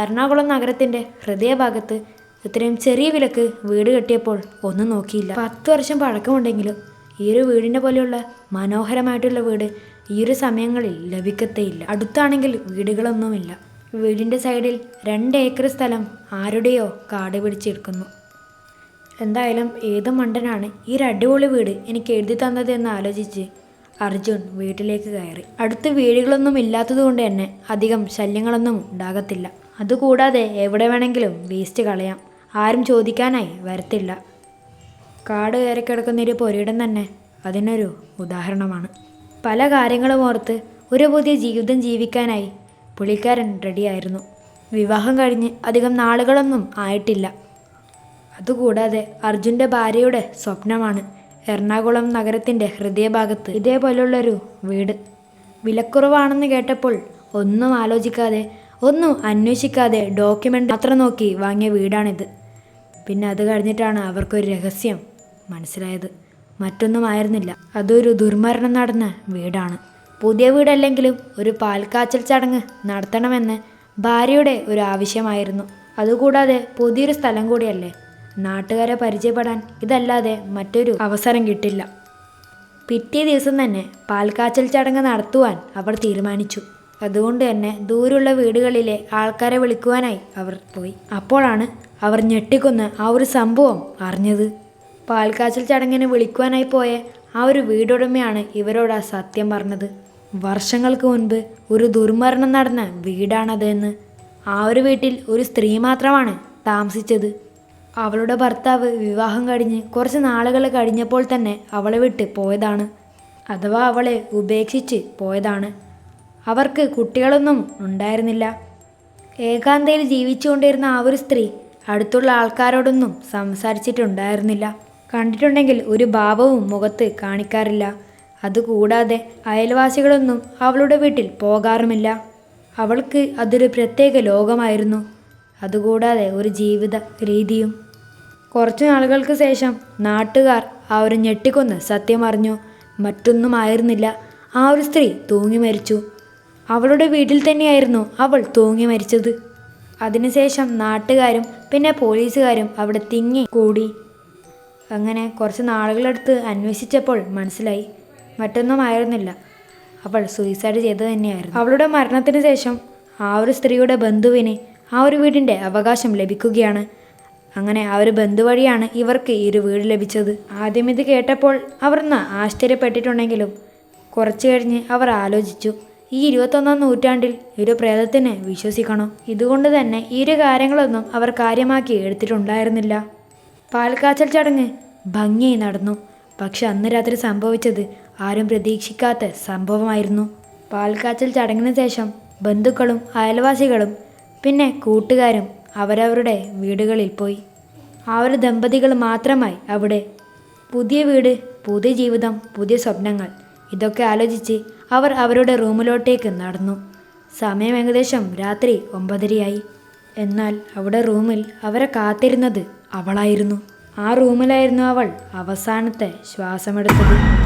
എറണാകുളം നഗരത്തിന്റെ ഹൃദയഭാഗത്ത് ഇത്രയും ചെറിയ വിലക്ക് വീട് കെട്ടിയപ്പോൾ ഒന്നും നോക്കിയില്ല. പത്ത് വർഷം പഴക്കമുണ്ടെങ്കിലും ഈ ഒരു വീടിന്റെ പോലെയുള്ള മനോഹരമായിട്ടുള്ള വീട് ഈ ഒരു സമയങ്ങളിൽ ലഭിക്കത്തേയില്ല. അടുത്താണെങ്കിൽ വീടുകളൊന്നുമില്ല. വീടിന്റെ സൈഡിൽ രണ്ട് ഏക്കർ സ്ഥലം ആരുടെയോ കാട് പിടിച്ചെടുക്കുന്നു എന്തായാലും ഏത് മണ്ടനാണ് ഈ ഒരു അടിപൊളി വീട് എനിക്ക് എഴുതി തന്നത് എന്ന് ആലോചിച്ച് അർജുൻ വീട്ടിലേക്ക് കയറി. അടുത്ത് വീടുകളൊന്നും ഇല്ലാത്തതുകൊണ്ട് തന്നെ അധികം ശല്യങ്ങളൊന്നും ഉണ്ടാകത്തില്ല. അതുകൂടാതെ എവിടെ വേണമെങ്കിലും വേസ്റ്റ് കളയാം. ആരും ചോദിക്കാനായി വരത്തില്ല. കാട് കയറി കിടക്കുന്നൊരു പൊരിയിടം തന്നെ അതിനൊരു ഉദാഹരണമാണ്. പല കാര്യങ്ങളും ഓർത്ത് ഒരു പുതിയ ജീവിതം ജീവിക്കാനായി പുള്ളിക്കാരൻ റെഡിയായിരുന്നു. വിവാഹം കഴിഞ്ഞ് അധികം നാളുകളൊന്നും ആയിട്ടില്ല. അതുകൂടാതെ അർജുന്റെ ഭാര്യയുടെ സ്വപ്നമാണ് എറണാകുളം നഗരത്തിന്റെ ഹൃദയഭാഗത്ത് ഇതേപോലുള്ളൊരു വീട്. വിലക്കുറവാണെന്ന് കേട്ടപ്പോൾ ഒന്നും ആലോചിക്കാതെ ഒന്നും അന്വേഷിക്കാതെ ഡോക്യുമെന്റ് മാത്രം നോക്കി വാങ്ങിയ വീടാണിത്. പിന്നെ അത് കഴിഞ്ഞിട്ടാണ് അവർക്കൊരു രഹസ്യം മനസ്സിലായത്. മറ്റൊന്നും ആയിരുന്നില്ല. അതൊരു ദുർമരണം നടന്ന വീടാണ്. പുതിയ വീടല്ലെങ്കിലും ഒരു പാൽക്കാച്ചൽ ചടങ്ങ് നടത്തണമെന്ന് ഭാര്യയുടെ ഒരു ആവശ്യമായിരുന്നു. അതുകൂടാതെ പുതിയൊരു സ്ഥലം കൂടിയല്ലേ? നാട്ടുകാരെ പരിചയപ്പെടാൻ ഇതല്ലാതെ മറ്റൊരു അവസരം കിട്ടില്ല. പിറ്റേ ദിവസം തന്നെ പാൽക്കാച്ചൽ ചടങ്ങ് നടത്തുവാൻ അവർ തീരുമാനിച്ചു. അതുകൊണ്ട് തന്നെ ദൂരെയുള്ള വീടുകളിലെ ആൾക്കാരെ വിളിക്കുവാനായി അവർ പോയി. അപ്പോഴാണ് അവർ ഞെട്ടിക്കൊന്ന് ആ ഒരു സംഭവം അറിഞ്ഞത്. പാൽക്കാച്ചൽ ചടങ്ങിന് വിളിക്കുവാനായി പോയ ആ ഒരു വീടുടമയാണ് ഇവരോട് ആ സത്യം പറഞ്ഞത്. വർഷങ്ങൾക്ക് മുൻപ് ഒരു ദുർമരണം നടന്ന വീടാണതെന്ന് ആ ഒരു വീട്ടിൽ ഒരു സ്ത്രീ മാത്രമാണ് താമസിച്ചത്. അവളുടെ ഭർത്താവ് വിവാഹം കഴിഞ്ഞ് കുറച്ച് നാളുകൾ കഴിഞ്ഞപ്പോൾ തന്നെ അവളെ വിട്ട് പോയതാണ്. അഥവാ അവളെ ഉപേക്ഷിച്ച് പോയതാണ്. അവർക്ക് കുട്ടികളൊന്നും ഉണ്ടായിരുന്നില്ല. ഏകാന്തയിൽ ജീവിച്ചുകൊണ്ടിരുന്ന ആ ഒരു സ്ത്രീ അടുത്തുള്ള ആൾക്കാരോടൊന്നും സംസാരിച്ചിട്ടുണ്ടായിരുന്നില്ല. കണ്ടിട്ടുണ്ടെങ്കിൽ ഒരു ഭാവവും മുഖത്ത് കാണിക്കാറില്ല. അതുകൂടാതെ അയൽവാസികളൊന്നും അവളുടെ വീട്ടിൽ പോകാറുമില്ല. അവൾക്ക് അതൊരു പ്രത്യേക ലോകമായിരുന്നു. അതുകൂടാതെ ഒരു ജീവിത രീതിയും. കുറച്ചു നാളുകൾക്ക് ശേഷം നാട്ടുകാർ ആ ഒരു ഞെട്ടിക്കൊന്ന് സത്യം അറിഞ്ഞു. മറ്റൊന്നും ആയിരുന്നില്ല ആ ഒരു സ്ത്രീ തൂങ്ങി മരിച്ചു. അവളുടെ വീട്ടിൽ തന്നെയായിരുന്നു അവൾ തൂങ്ങി മരിച്ചത്. അതിനുശേഷം നാട്ടുകാരും പിന്നെ പോലീസുകാരും അവിടെ തിങ്ങി കൂടി. അങ്ങനെ കുറച്ച് നാളുകളെടുത്ത് അന്വേഷിച്ചപ്പോൾ മനസ്സിലായി. മറ്റൊന്നും ആയിരുന്നില്ല അവൾ സൂയിസൈഡ് ചെയ്തത് തന്നെയായിരുന്നു. അവളുടെ മരണത്തിന് ശേഷം ആ ഒരു സ്ത്രീയുടെ ബന്ധുവിന് ആ ഒരു വീടിന്റെ അവകാശം ലഭിക്കുകയാണ്. അങ്ങനെ ആ ഒരു ബന്ധു വഴിയാണ് ഇവർക്ക് ഈ ഒരു വീട് ലഭിച്ചത്. ആദ്യം ഇത് കേട്ടപ്പോൾ അവർ ആശ്ചര്യപ്പെട്ടിട്ടുണ്ടെങ്കിലും കുറച്ച് കഴിഞ്ഞ് അവർ ആലോചിച്ചു. ഈ ഇരുപത്തൊന്നാം നൂറ്റാണ്ടിൽ ഒരു പ്രേതത്തിനെ വിശ്വസിക്കണം. ഇതുകൊണ്ട് തന്നെ ഒരു കാര്യങ്ങളൊന്നും അവർ കാര്യമാക്കി എടുത്തിട്ടുണ്ടായിരുന്നില്ല. പാൽക്കാച്ചൽ ചടങ്ങ് ഭംഗിയായി നടന്നു. പക്ഷെ അന്ന് രാത്രി സംഭവിച്ചത് ആരും പ്രതീക്ഷിക്കാത്ത സംഭവമായിരുന്നു. പാൽക്കാച്ചൽ ചടങ്ങിന് ശേഷം ബന്ധുക്കളും അയൽവാസികളും പിന്നെ കൂട്ടുകാരും അവരവരുടെ വീടുകളിൽ പോയി. ആ ഒരു ദമ്പതികൾ മാത്രമായി അവിടെ. പുതിയ വീട് പുതിയ ജീവിതം പുതിയ സ്വപ്നങ്ങൾ. ഇതൊക്കെ ആലോചിച്ച് അവർ അവരുടെ റൂമിലോട്ടേക്ക് നടന്നു. സമയം ഏകദേശം രാത്രി ഒമ്പതരയായി. എന്നാൽ അവിടെ റൂമിൽ അവരെ കാത്തിരുന്നത് അവളായിരുന്നു. ആ റൂമിലായിരുന്നു അവൾ അവസാനത്തെ ശ്വാസമെടുത്തത്.